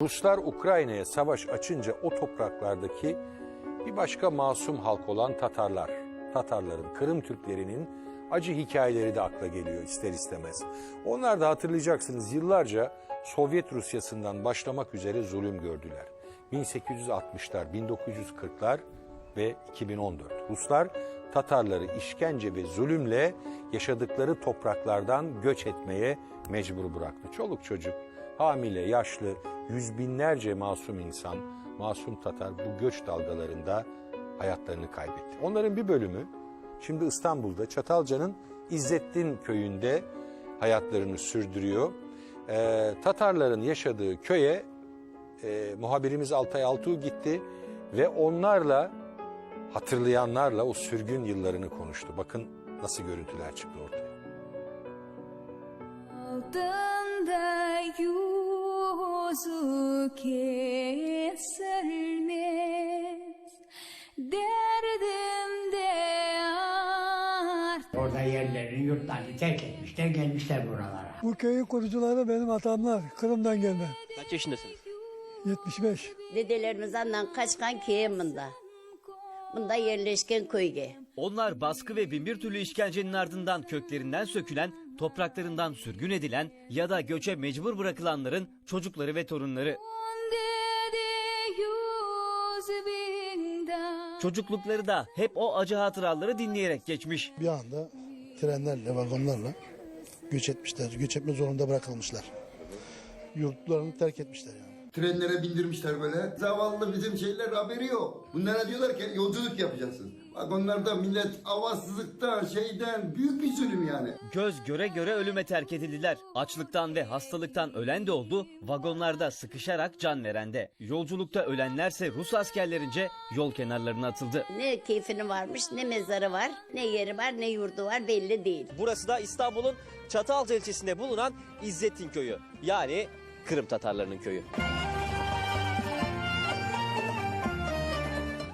Ruslar Ukrayna'ya savaş açınca o topraklardaki bir başka masum halk olan Tatarlar, Tatarların, Kırım Türklerinin acı hikayeleri de akla geliyor ister istemez. Onlar da hatırlayacaksınız yıllarca Sovyet Rusyası'ndan başlamak üzere zulüm gördüler. 1860'lar, 1940'lar ve 2014. Ruslar Tatarları işkence ve zulümle yaşadıkları topraklardan göç etmeye mecbur bıraktı. Çoluk çocuk, hamile, yaşlı, yüz binlerce masum insan, masum Tatar bu göç dalgalarında hayatlarını kaybetti. Onların bir bölümü şimdi İstanbul'da Çatalca'nın İzzettin köyünde hayatlarını sürdürüyor. Ee, Tatarların yaşadığı köye e, muhabirimiz Altay Altuğ gitti ve onlarla hatırlayanlarla o sürgün yıllarını konuştu. Bakın nasıl görüntüler çıktı ortaya. Altında yüzü kesilmez Derdimde art Orada yerlerini, yurtlarını terk etmişler, gelmişler buralara. Bu köyün kurucuları benim atamlar. Kırım'dan gelme. Kaç yaşındasınız? 75. Dedelerimizden kaçkan köyüm bunda. Bunda yerleşken köyge. Onlar baskı ve binbir türlü işkencenin ardından köklerinden sökülen, topraklarından sürgün edilen ya da göçe mecbur bırakılanların çocukları ve torunları. Çocuklukları da hep o acı hatıraları dinleyerek geçmiş. bir anda trenlerle, vagonlarla göç etmişler. Göç etme zorunda bırakılmışlar. Yurtlarını terk etmişler yani. Trenlere bindirmişler böyle. Zavallı bizim şeyler haberi yok. Bunlara diyorlar ki yolculuk yapacaksınız. Vagonlarda millet havasızlıktan, şeyden büyük bir zulüm yani. Göz göre göre ölüme terk edildiler. Açlıktan ve hastalıktan ölen de oldu, vagonlarda sıkışarak can veren de. Yolculukta ölenlerse Rus askerlerince yol kenarlarına atıldı. Ne keyfini varmış, ne mezarı var, ne yeri var, ne yurdu var belli değil. Burası da İstanbul'un Çatalca ilçesinde bulunan İzzettin Köyü. Yani Kırım Tatarlarının köyü.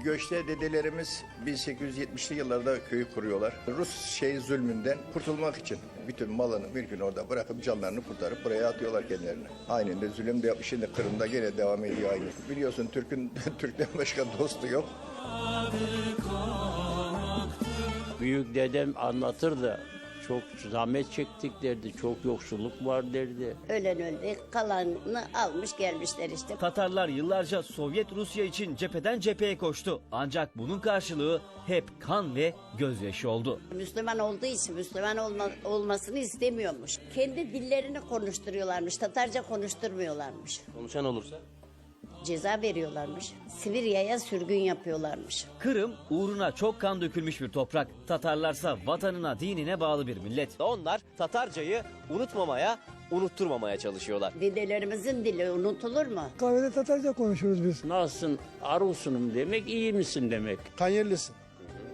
Göçte dedelerimiz 1870'li yıllarda köyü kuruyorlar. Rus şey zulmünden kurtulmak için bütün malını mülkünü orada bırakıp canlarını kurtarıp buraya atıyorlar kendilerini. Aynen de zulüm de yapmış şimdi Kırım'da gene devam ediyor aynı. Biliyorsun Türk'ün Türk'ten başka dostu yok. Büyük dedem anlatırdı. Çok zahmet çektik derdi, çok yoksulluk var derdi. Ölen öldü, kalanını almış gelmişler işte. Tatarlar yıllarca Sovyet Rusya için cepheden cepheye koştu. Ancak bunun karşılığı hep kan ve gözyaşı oldu. Müslüman olduğu için Müslüman olma- olmasını istemiyormuş. Kendi dillerini konuşturuyorlarmış, Tatarca konuşturmuyorlarmış. Konuşan olursa. Ceza veriyorlarmış. Sibirya'ya sürgün yapıyorlarmış. Kırım uğruna çok kan dökülmüş bir toprak. Tatarlarsa vatanına, dinine bağlı bir millet. Onlar Tatarcayı unutmamaya, unutturmamaya çalışıyorlar. Dedelerimizin dili unutulur mu? Kahvede Tatarca konuşuruz biz. Nasılsın, arusunum demek, iyi misin demek. Kanyerlisin,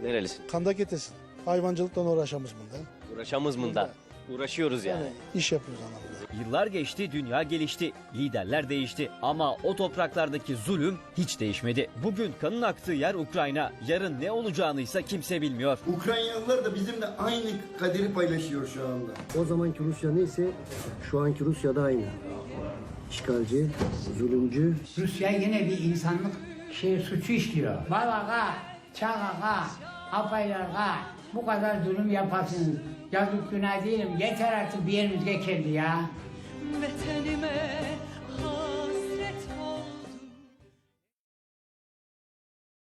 Nerelisin? kandak etesin. Hayvancılıktan uğraşamız bunda. Uğraşamız mı da? Uğraşıyoruz yani. İş yapıyoruz anlamında. Yıllar geçti, dünya gelişti, liderler değişti. Ama o topraklardaki zulüm hiç değişmedi. Bugün kanın aktığı yer Ukrayna, yarın ne olacağını ise kimse bilmiyor. Ukraynalılar da bizimle aynı kaderi paylaşıyor şu anda. O zamanki Rusya neyse şu anki Rusya da aynı. İşgalci, zulümcü, Rusya yine bir insanlık şey suçu işliyor. Balaka, çalaka, apaylarga bu kadar zulüm yapasınız. Yazık günah değilim. Yeter artık bir yerimize geldi ya. Vetenime